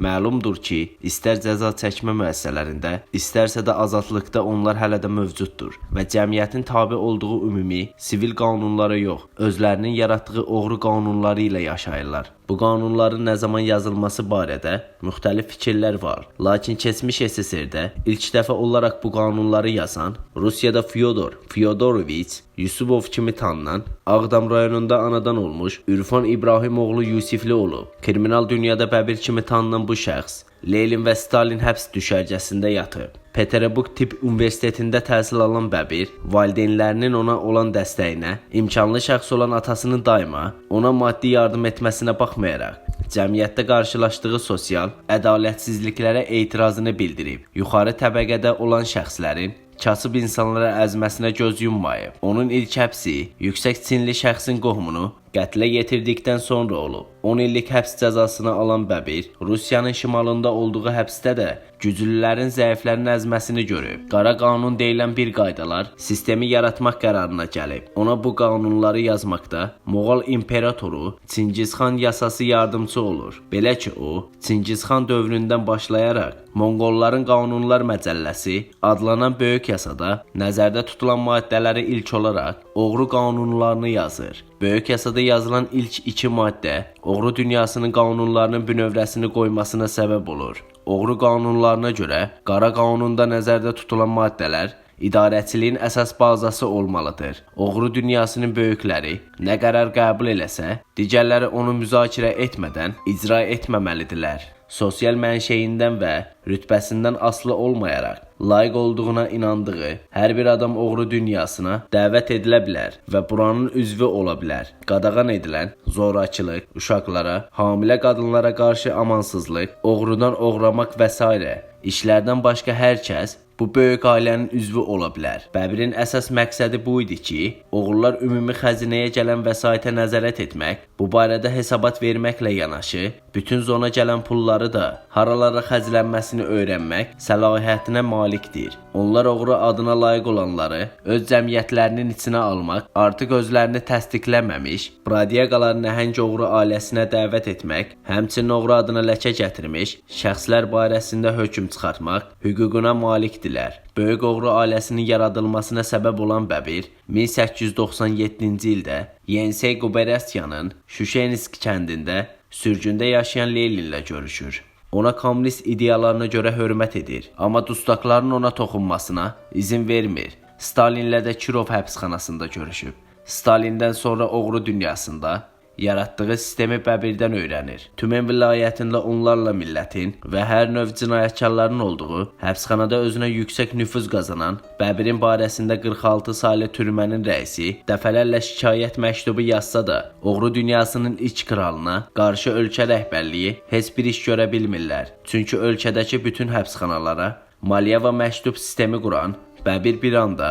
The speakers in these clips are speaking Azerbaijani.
Məlumdur ki, istər cəza çəkmə müəssisələrində, istərsə də azadlıqda onlar hələ də mövcuddur və cəmiyyətin tabe olduğu ümumi sivil qanunlara yox, özlərinin yaratdığı oğru qanunları ilə yaşayırlar. Bu qanunların nə zaman yazılması barədə müxtəlif fikirlər var. Lakin keçmiş SSR-də ilk dəfə olaraq bu qanunları yazan Rusiyada Fyodor Fyodoroviç Yusubov kimi tanınan Ağdam rayonunda anadan olmuş Ürfan İbrahimoğlu Yusifli olub. Kriminal dünyada bəbir kimi tanınan bu şəxs Lenin və Stalin həbs düşərgəsində yatıb. Peterburg Tibb Universitetində təhsil alan Bəbir valideynlərinin ona olan dəstəyinə, imkanlı şəxs olan atasının daima ona maddi yardım etməsinə baxmayaraq, cəmiyyətdə qarşılaşdığı sosial ədalətsizliklərə etirazını bildirib. Yuxarı təbəqədə olan şəxslərin kasıb insanlara əzməsinə göz yummayıb. Onun ilk həbsi yüksək sinli şəxsin qohumunu qətlə yetirdikdən sonra olub. 10 illik həbs cəzasını alan Bəbir Rusiyanın şimalında olduğu həbsdə də güclülərin zəiflərin əzməsini görüb. Qara qanun deyilən bir qaydalar sistemi yaratmaq qərarına gəlib. Ona bu qanunları yazmaqda Moğol imperatoru Çingizxan yasası yardımçı olur. Belə ki, o Çingizxan dövründən başlayaraq Monqolların Qanunlar Məcəlləsi adlanan böyük yasada nəzərdə tutulan maddələri ilk olaraq oğru qanunlarını yazır. Böyük yasada yazılan ilk iki maddə oğru dünyasının qanunlarının bünövrəsini qoymasına səbəb olur. Oğru qanunlarına görə qara qanunda nəzərdə tutulan maddələr idarəçiliyin əsas bazası olmalıdır. Oğru dünyasının böyükləri nə qərar qəbul eləsə, digərləri onu müzakirə etmədən icra etməməlidirlər. Sosial mənşəyindən və rütbəsindən asılı olmayaraq layiq olduğuna inandığı hər bir adam oğru dünyasına dəvət edilə bilər və buranın üzvü ola bilər. Qadağan edilən zorakılıq, uşaqlara, hamilə qadınlara qarşı amansızlıq, oğrudan oğramaq və s. işlərdən başqa hər kəs bu böyük ailənin üzvü ola bilər. Bəbirin əsas məqsədi bu idi ki, oğullar ümumi xəzinəyə gələn vəsaitə nəzarət etmək, bu barədə hesabat verməklə yanaşı, bütün zona gələn pulları da haralara xərclənməsini öyrənmək səlahiyyətinə malikdir. Onlar oğru adına layiq olanları öz cəmiyyətlərinin içinə almaq, artıq özlərini təsdiqləməmiş, Bradiaqaların nəhəng oğru ailəsinə dəvət etmək, həmçinin oğru adına ləkə gətirmiş şəxslər barəsində hökm çıxartmaq hüququna malikdirlər. Böyük oğru ailəsinin yaradılmasına səbəb olan Bəbir 1897-ci ildə Yensey Quberasyanın Şuşensk kəndində sürgündə yaşayan Leninlə görüşür. Ona kommunist ideyalarına görə hörmət edir, amma dustaqların ona toxunmasına izin vermir. Stalinlə də Kirov həbsxanasında görüşüb. Stalindən sonra oğru dünyasında yaratdığı sistemi bəbirdən öyrənir. Tümen vilayətində onlarla millətin və hər növ cinayətkarların olduğu, həbsxanada özünə yüksək nüfuz qazanan, bəbirin barəsində 46 saylı türmənin rəisi dəfələrlə şikayət məktubu yazsa da, oğru dünyasının iç kralına qarşı ölkə rəhbərliyi heç bir iş görə bilmirlər. Çünki ölkədəki bütün həbsxanalara maliyyə və məktub sistemi quran Bəbir bir anda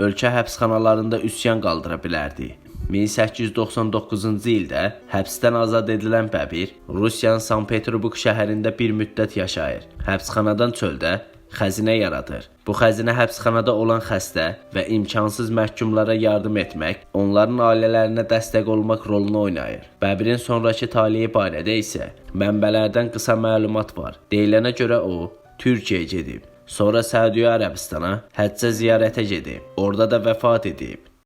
ölkə həbsxanalarında üsyan qaldıra bilərdi. 1899-cu ildə həbsdən azad edilən Bəbir Rusiyanın Sankt-Peterburq şəhərində bir müddət yaşayır. Həbsxanadan çöldə xəzinə yaradır. Bu xəzinə həbsxanada olan xəstə və imkansız məhkumlara yardım etmək, onların ailələrinə dəstək olmaq rolunu oynayır. Bəbirin sonrakı taleyi barədə isə mənbələrdən qısa məlumat var. Deyilənə görə o Türkiyəyə gedib. Sonra Səudiyyə Ərəbistana həccə ziyarətə gedib. Orada da vəfat edib.